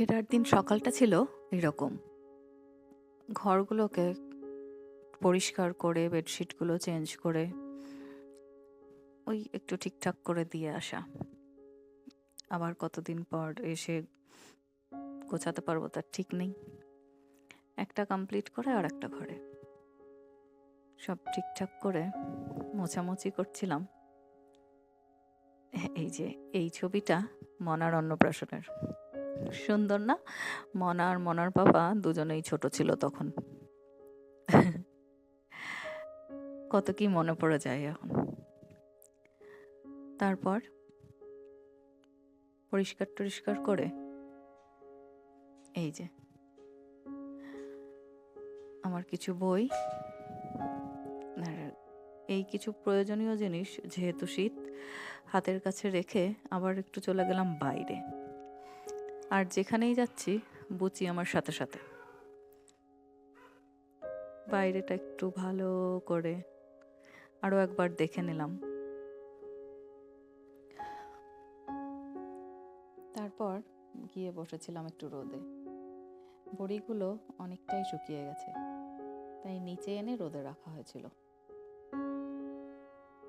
ফেরার দিন সকালটা ছিল এরকম। ঘরগুলোকে পরিষ্কার করে, বেডশিটগুলো চেঞ্জ করে, ওই একটু ঠিকঠাক করে দিয়ে আসা। আবার কতদিন পর এসে গোছাতে পারব তার ঠিক নেই। একটা কমপ্লিট করে আর একটা ঘরে। সব ঠিকঠাক করে মোছামুছি করছিলাম। এই যে, এই ছবিটা মনার অন্নপ্রাশনের। সুন্দর না? মনা আর মনার বাবা দুজনেই ছোট ছিল তখন। কত কি মনে পড়ে যায় এখন। তারপর পরিষ্কার টরিষ্কার করে এই যে আমার কিছু বই আর এই কিছু প্রয়োজনীয় জিনিস, যেহেতু শীত, হাতের কাছে রেখে আবার একটু চলে গেলাম বাইরে। আর যেখানেই যাচ্ছি বুচি আমার সাথে সাথে। বাইরেটা একটু ভালো করে আরও একবার দেখে নিলাম। তারপর গিয়ে বসেছিলাম একটু রোদে। বড়িগুলো অনেকটাই শুকিয়ে গেছে, তাই নিচে এনে রোদে রাখা হয়েছিল।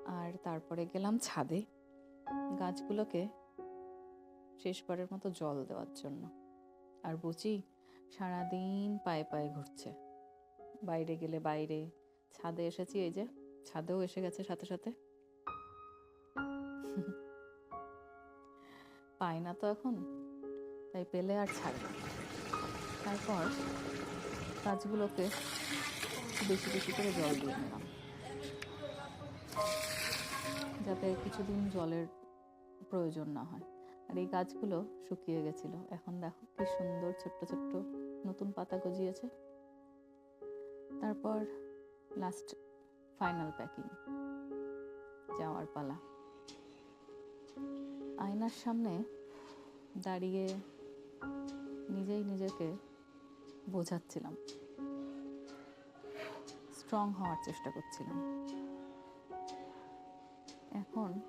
আর তারপরে গেলাম ছাদে। গাছগুলোকে শেষবারের মতো জল দেওয়ার জন্য। আর বুচি সারাদিন পায়ে পায়ে ঘুরছে। বাইরে গেলে বাইরে, ছাদে এসেছি, এই যে ছাদেও এসে গেছে সাথে সাথে। পাই না তো এখন, তাই পেলে আর ছাড়বে তারপর গাছগুলোকে বেশি বেশি করে জল দিয়ে নিলাম। যাতে কিছুদিন জলের প্রয়োজন না হয়। আর এই গাছগুলো শুকিয়ে গেছিল। এখন দেখো কি সুন্দর ছোট্ট ছোট্ট নতুন পাতা গজিয়েছে। তারপর লাস্ট ফাইনাল প্যাকিং যাওয়ার পালা। আয়নার সামনে দাঁড়িয়ে নিজেই নিজেকে বোঝাচ্ছিলাম। স্ট্রং হওয়ার চেষ্টা করছিলাম। এখন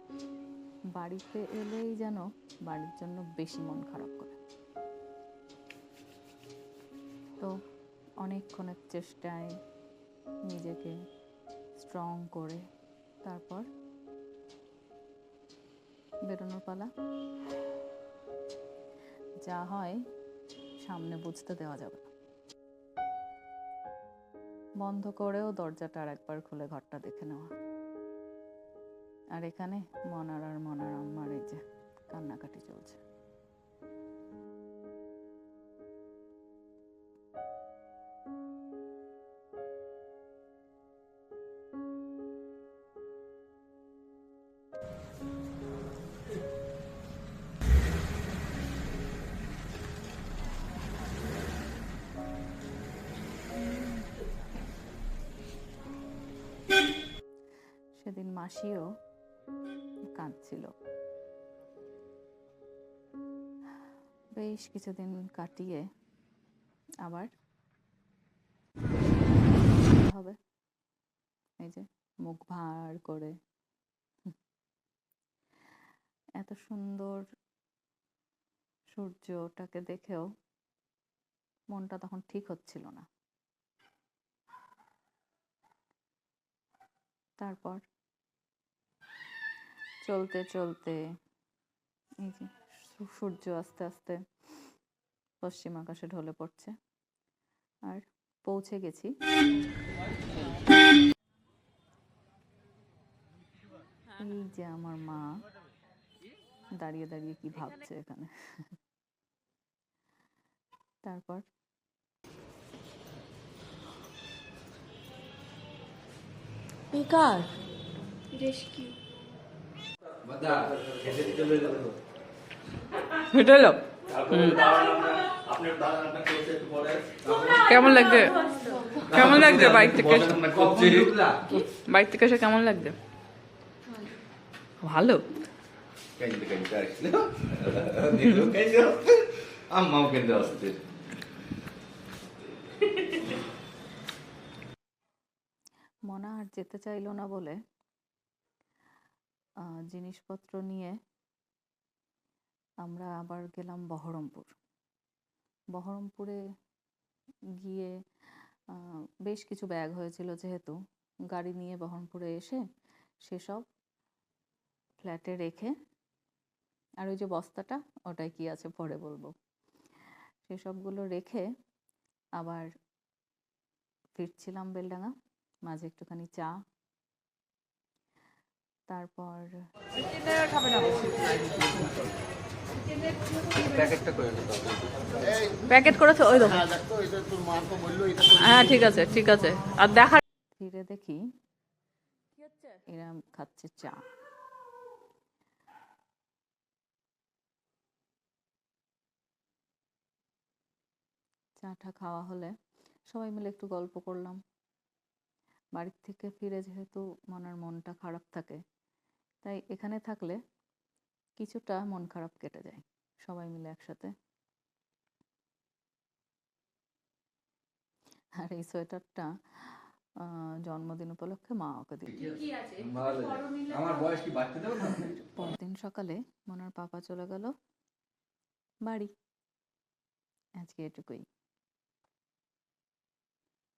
বাড়িতে এলেই যেন বাড়ির জন্য বেশি মন খারাপ করে। তো অনেকক্ষণের চেষ্টায় নিজেকে স্ট্রং করে তারপর বেরোনোর পালা। যা হয় সামনে বুঝতে দেওয়া যাবে বন্ধ করেও দরজাটা আর একবার খুলে ঘরটা দেখে নেওয়া। আর এখানে মনার আর মনার আম্মার এই যে কান্নাকাটি চলছে। সেদিন মাসিও কাঁদছিল। বেশ কিছুদিন কাটিয়ে আবার হবে? এই যে মুখ ভার করে। এত সুন্দর সূর্যটাকে দেখেও মনটা তখন ঠিক হচ্ছিল না। তারপর চলতে চলতে। এই যে সূর্য আস্তে আস্তে পশ্চিম আকাশে ঢলে পড়ছে। আর পৌঁছে গেছি। এই যে আমার মা দাঁড়িয়ে দাঁড়িয়ে কি ভাবছে এখানে। তারপর? বেকার রেস্কিউ। হেঁটে এলো কেমন লাগছে? কেমন লাগছে বাইক থেকে বাইক থেকে এসে কেমন লাগছে? ভালো। আম্মাও কেন্দ্রে আসছে? মনা আর যেতে চাইলো না বলে জিনিসপত্র নিয়ে আমরা আবার গেলাম বহরমপুর। বহরমপুরে গিয়ে বেশ কিছু ব্যাগ হয়েছিল যেহেতু। গাড়ি নিয়ে বহরমপুরে এসে সেসব ফ্ল্যাটে রেখে, আর ওই যে বস্তাটা ওটাই কি আছে পরে বলব। সেসবগুলো রেখে আবার ফিরছিলাম বেলডাঙা মাঝে একটুখানি চা তারপর প্যাকেট করেছে ওই হ্যাঁ ঠিক আছে ঠিক আছে। আর দেখা ফিরে দেখি। এরা খাচ্ছে চা। চাটা খাওয়া হলে সবাই মিলে একটু গল্প করলাম। বাড়ির থেকে ফিরে যেহেতু মনের মনটা খারাপ থাকে তাই এখানে থাকলে কিছুটা মন খারাপ কেটে যায়। সবাই মিলে একসাথে। আর এই সোয়েটারটা আহ, জন্মদিন উপলক্ষে মা ওকে দিল। আমার বয়স কি বাড়তে দেবো না পরদিন সকালে মনার পাপা চলে গেল বাড়ি। আজকে এটুকুই।